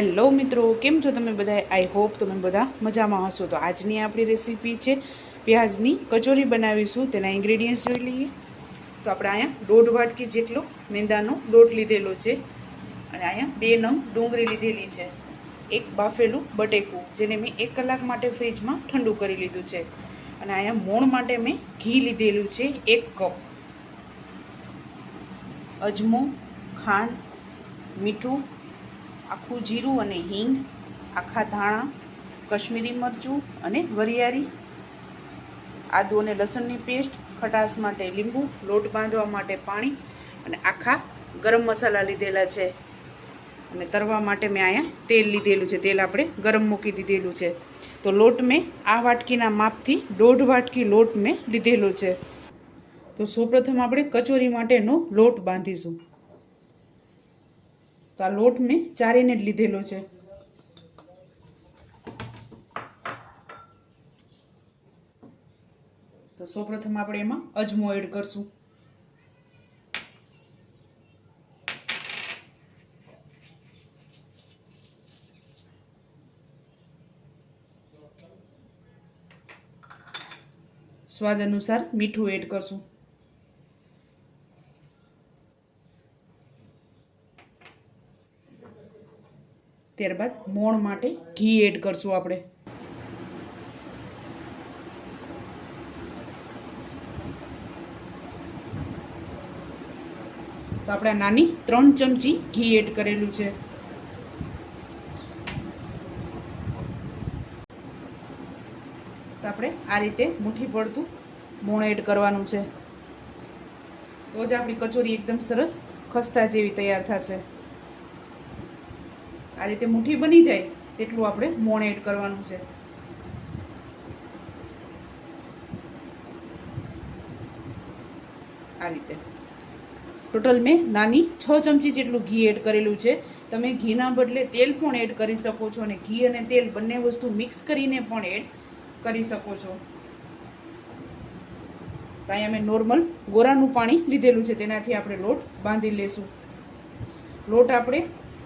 Hello મિત્રો, કેમ છો તમે બધા આઈ હોપ તમે બધા મજામાં હશો. તો આજની આપણી રેસીપી છે પ્યાજની કચોરી બનાવીશું. તેના ઇન્ગ્રેડિયન્ટ્સ જોઈ લઈએ. તો આપણે અહીંયા દોઢ વાટકી જેટલો મેંદાનો લોટ લીધેલો છે. અને અહીંયા બે નંગ ડુંગળી લીધેલી છે. એક બાફેલું બટેકું, જેને મેં એક કલાક માટે ફ્રીજમાં ઠંડુ કરી લીધું છે. અને અહીંયા મોણ માટે મેં ઘી લીધેલું છે એક કપ. અજમો, ખાંડ, મીઠું આખું જીરું અને હિંગ, આખા ધાણા, કશ્મીરી મરચું અને વરિયાળી. આદુ અને લસણની પેસ્ટ, ખટાશ માટે લીંબુ, લોટ બાંધવા માટે પાણી અને આખા ગરમ મસાલા લીધેલા છે. અને તરવા માટે મેં અહીંયા તેલ લીધેલું છે. તેલ આપણે ગરમ મૂકી દીધેલું છે. તો લોટ મેં આ વાટકીના માપથી દોઢ વાટકી લોટ મેં લીધેલો છે. તો સૌપ્રથમ આપણે કચોરી માટેનો લોટ બાંધીશું. તો આ લોટ મેં ચારીને જ લીધેલો છે. તો સૌપ્રથમ આપણે એમાં અજમો એડ કરશું. સ્વાદ અનુસાર મીઠું એડ કરશું. ત્યારબાદ મોણ માટે ઘી એડ કરશું આપણે. તો આપણે નાની ત્રણ ચમચી ઘી એડ કરેલું છે. તો આપણે આ રીતે મુઠ્ઠી પડતું મોણ એડ કરવાનું છે. તો જ આપણી કચોરી એકદમ સરસ ખસ્તા જેવી તૈયાર થશે. આ રીતે મુઠ્ઠી બની જાય, તેટલું આપણે મોણ એડ કરવાનું છે. આ રીતે. ટોટલ મેં નાની છ ચમચી જેટલું ઘી એડ કરેલું છે. તમે ઘીના બદલે તેલ પણ એડ કરી શકો છો અને ઘી અને તેલ બંને વસ્તુ મિક્સ કરીને પણ એડ કરી શકો છો. તો અહીંયા મેં નોર્મલ ગોરાનું પાણી લીધેલું છે. તેનાથી આપણે લોટ બાંધી લેશું. લોટ આપણે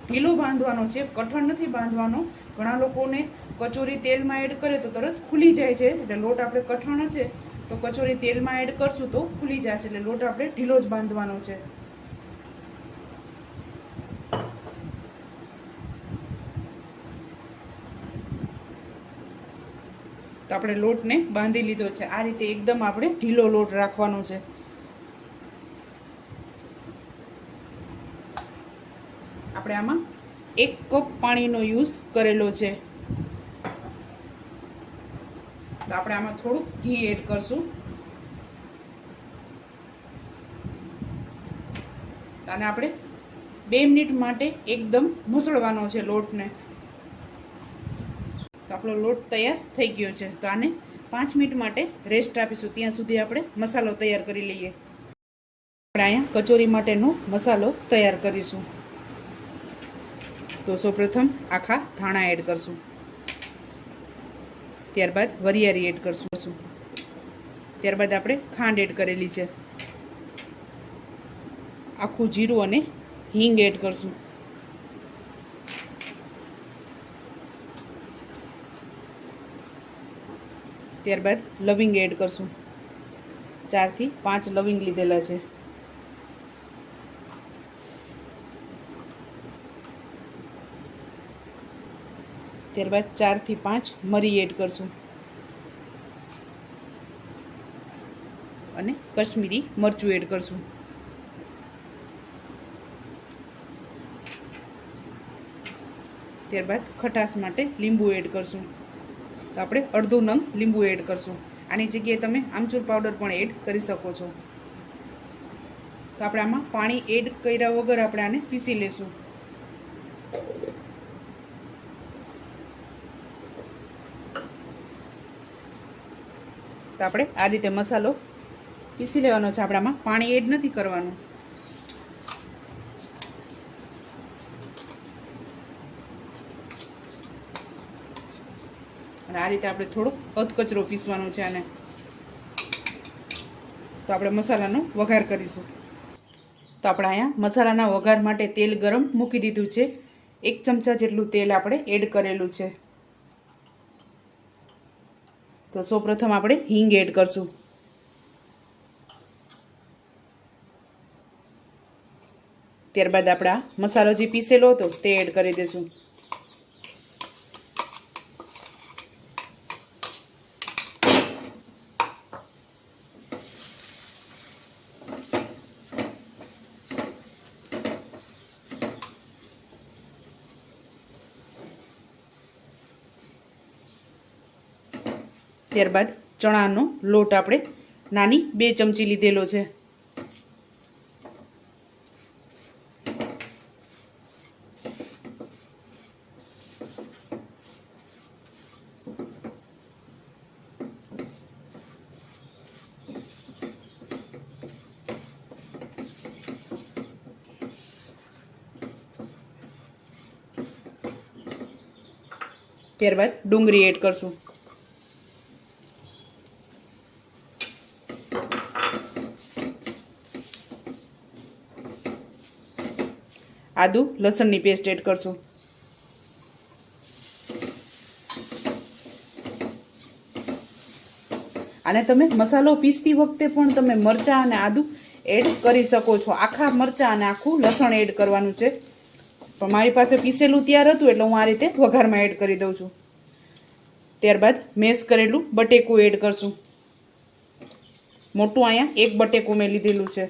ઢીલો બાંધવાનો છે, કઠણ નથી બાંધવાનો. ઘણા લોકોને કચોરી તેલમાં એડ કરે તો તરત ખુલી જાય છે, એટલે લોટ આપણે કઠણ હશે તો કચોરી તેલમાં એડ કરશું તો ખુલી જશે, એટલે લોટ આપણે ઢીલો જ બાંધવાનો છે. તો આપણે લોટને બાંધી લીધો છે. આ રીતે એકદમ આપણે ઢીલો લોટ રાખવાનો છે. આપણે એક કપ પાણીનો યુઝ કરેલો છે. તો આપણે આમાં થોડુંક ઘી એડ કરશું. અને આપણે બે મિનિટ માટે એકદમ મસળવાનો છે લોટને. તો આપણો લોટ તૈયાર થઈ ગયો છે. તો આને પાંચ મિનિટ માટે રેસ્ટ આપીશું. ત્યાં સુધી આપણે મસાલો તૈયાર કરી લઈએ. આપણે અહીંયા કચોરી માટેનો મસાલો તૈયાર કરીશું. તો સૌપ્રથમ આખા ધાણા એડ કરશું. ત્યારબાદ વરિયાળી એડ કરશું. ત્યારબાદ આપણે ખાંડ એડ કરેલી છે. આખું જીરું અને હિંગ એડ કરશું. ત્યારબાદ લવિંગ એડ કરશું. ચારથી પાંચ લવિંગ લીધેલા છે. ત્યારબાદ ચારથી પાંચ મરી એડ કરશું. અને કશ્મીરી મરચું એડ કરશું. ત્યારબાદ ખટાશ માટે લીંબુ એડ કરશું. તો આપણે અડધો નંગ લીંબુ એડ કરશું. આની જગ્યાએ તમે આમચૂર પાવડર પણ એડ કરી શકો છો. તો આપણે આમાં પાણી એડ કર્યા વગર આપણે આને પીસી લેશું. તો આપણે આ રીતે મસાલો પીસી લેવાનો છે આપણામાં. પાણી એડ નથી કરવાનું. અને આ રીતે આપણે થોડો અધકચરો પીસવાનો છે આને. તો આપણે મસાલાનો વઘાર કરીશું. તો આપણે અહીંયા મસાલાના વઘાર માટે તેલ ગરમ મૂકી દીધું છે. એક ચમચા જેટલું તેલ આપણે એડ કરેલું છે. તો સૌપ્રથમ આપણે હિંગ એડ કરશું. ત્યારબાદ આપણે મસાલો જે પીસેલો હતો તે એડ કરી દઈશું ત્યારબાદ ચણાનો લોટ આપણે નાની બે ચમચી લીધેલો છે. ત્યારબાદ ડુંગળી એડ કરશું. આદુ, લસણની પેસ્ટ એડ કરશું. અને તમે મસાલો પીસતી વખતે પણ તમે મરચાં અને આદુ એડ કરી શકો છો. આખા મરચાં અને આખું લસણ એડ કરવાનું છે. પણ મારી પાસે પીસેલું તૈયાર હતું એટલે હું આ રીતે વઘારમાં એડ કરી દઉં છું. ત્યારબાદ મેશ કરેલું બટેકું એડ કરશું. મોટું અહીંયા એક બટેકું મેં લીધેલું છે.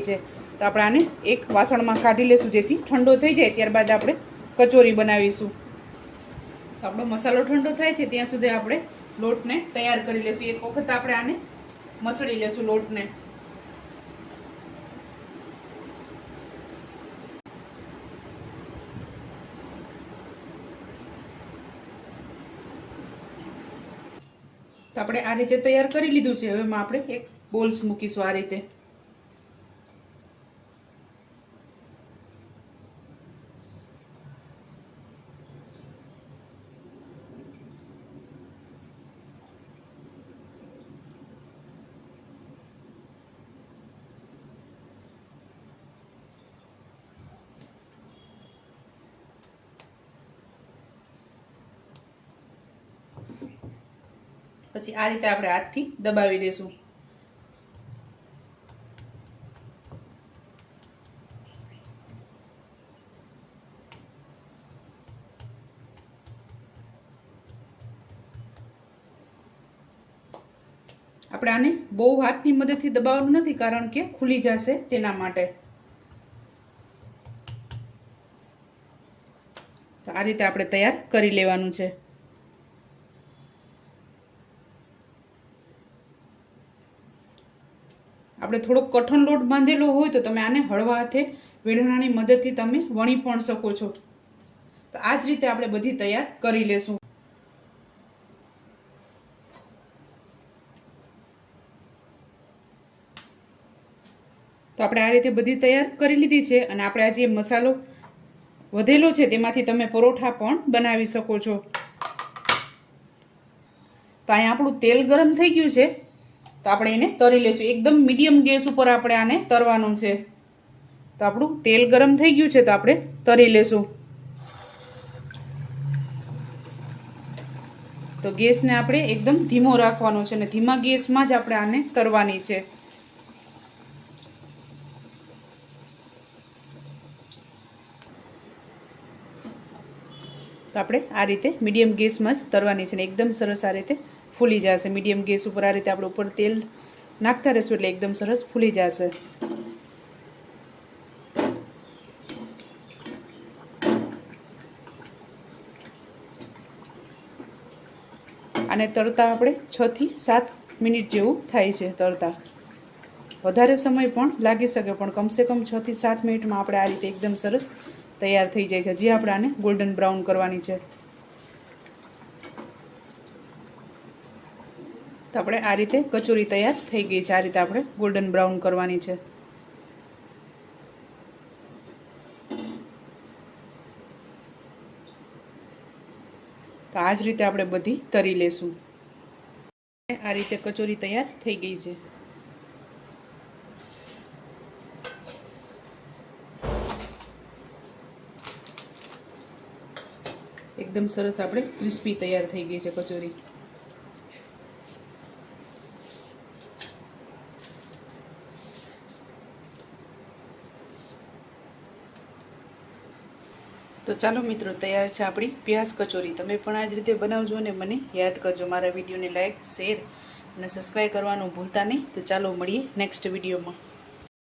છે. તો આપણે આને એક વાસણમાં કાઢી લેશું જેથી ઠંડો થઈ જાય. ત્યારબાદ આપણે કચોરી બનાવીશું. તો આપણો મસાલો ઠંડો થાય છે, ત્યાં સુધી આપણે લોટને તૈયાર કરી લેશું. એક વખત આપણે આને મસળી લેશું લોટને. તો આપણે આ રીતે તૈયાર કરી લીધું છે. હવે આપણે એક બોલ્સ મૂકીશું આ રીતે. પછી આ રીતે આપણે હાથથી દબાવી દેશું. આપણે આને બહુ હાથની મદદથી દબાવવાનું નથી, કારણ કે ખુલી જશે તેના માટે. તો આ રીતે આપણે તૈયાર કરી લેવાનું છે. આપણે થોડોક કઠણ લોટ બાંધેલો હોય તો તમે આને હળવા હાથે વેલણાની મદદથી તમે વણી પણ શકો છો. તો આ જ રીતે આપણે બધી તૈયાર કરી લેશું. તો આપણે આ રીતે બધી તૈયાર કરી લીધી છે અને આપણે આજે મસાલો વધેલો છે તેમાંથી તમે પરોઠા પણ બનાવી શકો છો. તો અહીંયા આપણું તેલ ગરમ થઈ ગયું છે. તો આપણે એને તરી લેશું. એકદમ મીડિયમ ગેસ ઉપર આપણે આને તરવાનું છે. તો આપણું તેલ ગરમ થઈ ગયું છે તો આપણે તરી લેશું. તો ગેસને આપણે એકદમ ધીમો રાખવાનો છે અને ધીમા ગેસમાં જ આપણે આને તરવાની છે. તો આપણે આ રીતે મીડિયમ ગેસમાં જ તરવાની છે ને એકદમ સરસ આ રીતે ફૂલી જશે. મીડિયમ ગેસ ઉપર આ રીતે આપણે ઉપર તેલ નાખતા રહીશું એટલે એકદમ સરસ ફૂલી જશે. આને તરતા આપણે છ થી સાત મિનિટ જેવું થાય છે તરતા. વધારે સમય પણ લાગી શકે, પણ કમસે કમ છ થી સાત મિનિટમાં આપણે આ રીતે એકદમ સરસ તૈયાર થઈ જાય છે. જે આપણે આને ગોલ્ડન બ્રાઉન કરવાની છે. તો આપણે આ રીતે કચોરી તૈયાર થઈ ગઈ છે. આ રીતે આપણે ગોલ્ડન બ્રાઉન કરવાની છે. તો આ જ રીતે આપણે બધી તરી લેશું. આ રીતે કચોરી તૈયાર થઈ ગઈ છે. એકદમ સરસ આપણે ક્રિસ્પી તૈયાર થઈ ગઈ છે કચોરી. તો ચાલો મિત્રો, તૈયાર છે આપણી પ્યાસ કચોરી. તમે પણ આ જ રીતે બનાવજો અને મને યાદ કરજો. મારા વિડીયોને લાઇક શેર અને સબસ્ક્રાઈબ કરવાનું ભૂલતા નહીં. તો ચાલો મળીએ નેક્સ્ટ વિડીયોમાં.